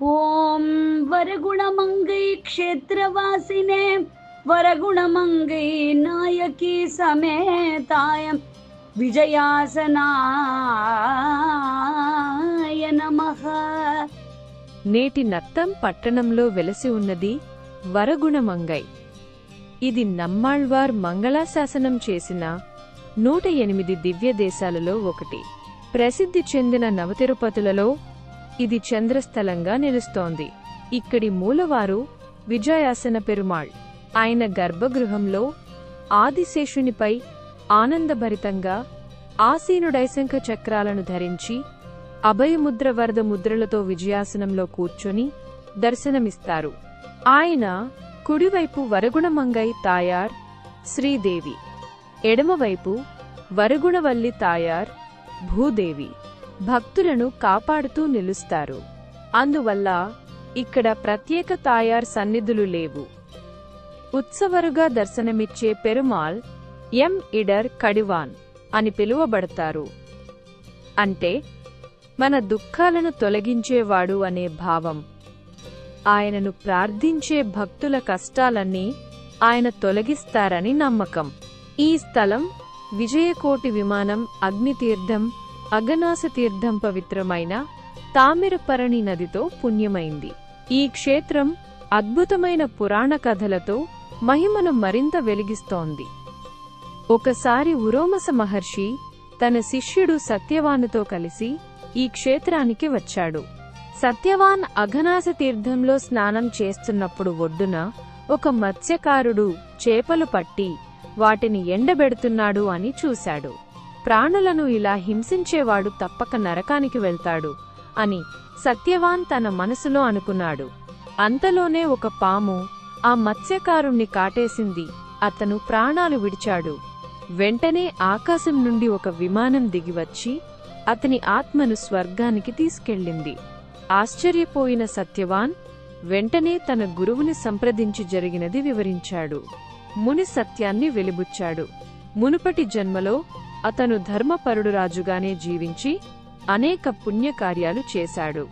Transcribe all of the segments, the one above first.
ஓம் வரகுணமங்கை க்ஷேத்திரவாசினே வரகுணமங்கை நாயகி சமேதாயம் విజయాసనాయ నమః నేటి నత్తం పట్టణంలో వెలసి ఉన్నది వరగుణమంగై ఇది నమ్మాళ్వార్ మంగళాశాసనం చేసిన నూట ఎనిమిది దివ్య దేశాలలో ఒకటి ప్రసిద్ధి చెందిన నవతిరుపతులలో ఇది చంద్రస్థలంగా నిలుస్తోంది. ఇక్కడి మూలవారు విజయాసన పెరుమాళ్. ఆయన గర్భగృహంలో ఆదిశేషునిపై ఆనందభరితంగా ఆసీనుడైశంఖ చక్రాలను ధరించి అభయముద్ర వరద ముద్రలతో విజయాసనంలో కూర్చొని దర్శనమిస్తారు. ఆయన కుడివైపు వరగుణమంగై తాయార్ శ్రీదేవి. ఎడమవైపు వరగుణవల్లి తాయార్ భూదేవి. భక్తులను కాపాడుతూ నిలుస్తారు. అందువల్ల ఇక్కడ ప్రత్యేక తాయార్ సన్నిధులు లేవు. ఉత్సవరుగా దర్శనమిచ్చే పెరుమాల్ ఎం. ఇడర్ కడివాన్ అని పిలువబడతారు. అంటే మన దుఃఖాలను తొలగించేవాడు అనే భావం. ఆయనను ప్రార్థించే భక్తుల కష్టాలన్నీ ఆయన తొలగిస్తారని నమ్మకం. ఈ స్థలం విజయకోటి విమానం అగ్నితీర్థం అగనాస తీర్థం పవిత్రమైన తామిరపరణి నదితో పుణ్యమైంది. ఈ క్షేత్రం అద్భుతమైన పురాణ కథలతో మహిమను మరింత వెలిగిస్తోంది. ఒకసారి ఉరోమస మహర్షి తన శిష్యుడు సత్యవానుతో కలిసి ఈ క్షేత్రానికి వచ్చాడు. సత్యవాన్ అఘనాస తీర్థంలో స్నానం చేస్తున్నప్పుడు ఒడ్డున ఒక మత్స్యకారుడు చేపలు పట్టి వాటిని ఎండబెడుతున్నాడు అని చూశాడు. ప్రాణులను ఇలా హింసించేవాడు తప్పక నరకానికి వెళ్తాడు అని సత్యవాన్ తన మనసులో అనుకున్నాడు. అంతలోనే ఒక పాము ఆ మత్స్యకారుణ్ణి కాటేసింది. అతను ప్రాణాలు విడిచాడు. వెంటనే ఆకాశం నుండి ఒక విమానం దిగివచ్చి అతని ఆత్మను స్వర్గానికి తీసుకెళ్ళింది. ఆశ్చర్యపోయిన సత్యవాన్ వెంటనే తన గురువుని సంప్రదించి జరిగినది వివరించాడు. ముని సత్యాన్ని వెలిబుచ్చాడు. మునుపటి జన్మలో అతను ధర్మపరుడు రాజుగానే జీవించి అనేక పుణ్యకార్యాలు చేశాడు.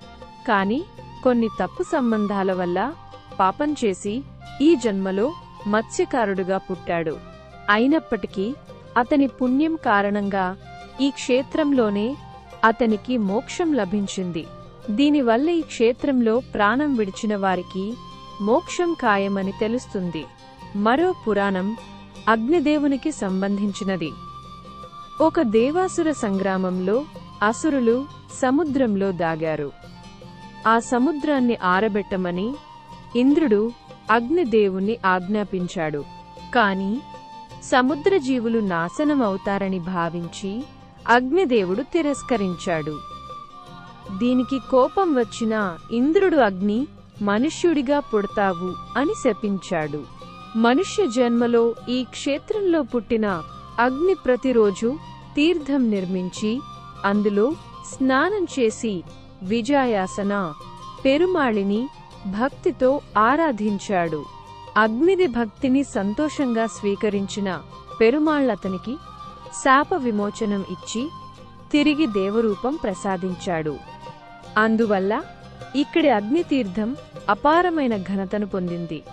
కాని కొన్ని తప్పు సంబంధాల వల్ల పాపం చేసి ఈ జన్మలో మత్స్యకారుడుగా పుట్టాడు. అయినప్పటికీ అతని పుణ్యం కారణంగా ఈ క్షేత్రంలోనే అతనికి మోక్షం లభించింది. దీనివల్ల ఈ క్షేత్రంలో ప్రాణం విడిచిన వారికి మోక్షం ఖాయమని తెలుస్తుంది. మరో పురాణం అగ్నిదేవునికి సంబంధించినది. ఒక దేవాసుర సంగ్రామంలో అసురులు సముద్రంలో దాగారు. ఆ సముద్రాన్ని ఆరబెట్టమని ఇంద్రుడు అగ్నిదేవుణ్ణి ఆజ్ఞాపించాడు. కాని సముద్ర జీవులు నాశనమవుతారని భావించి అగ్నిదేవుడు తిరస్కరించాడు. దీనికి కోపం వచ్చిన ఇంద్రుడు అగ్ని మనుష్యుడిగా పుడతావు అని శపించాడు. మనుష్య జన్మలో ఈ క్షేత్రంలో పుట్టిన అగ్ని ప్రతిరోజు తీర్థం నిర్మించి అందులో స్నానం చేసి విజయాసన పెరుమాళిని భక్తితో ఆరాధించాడు. అగ్నిది భక్తిని సంతోషంగా స్వీకరించిన పెరుమాళ్ళతనికి శాప విమోచనం ఇచ్చి తిరిగి దేవరూపం ప్రసాదించాడు. అందువల్ల ఇక్కడి అగ్నితీర్థం అపారమైన ఘనతను పొందింది.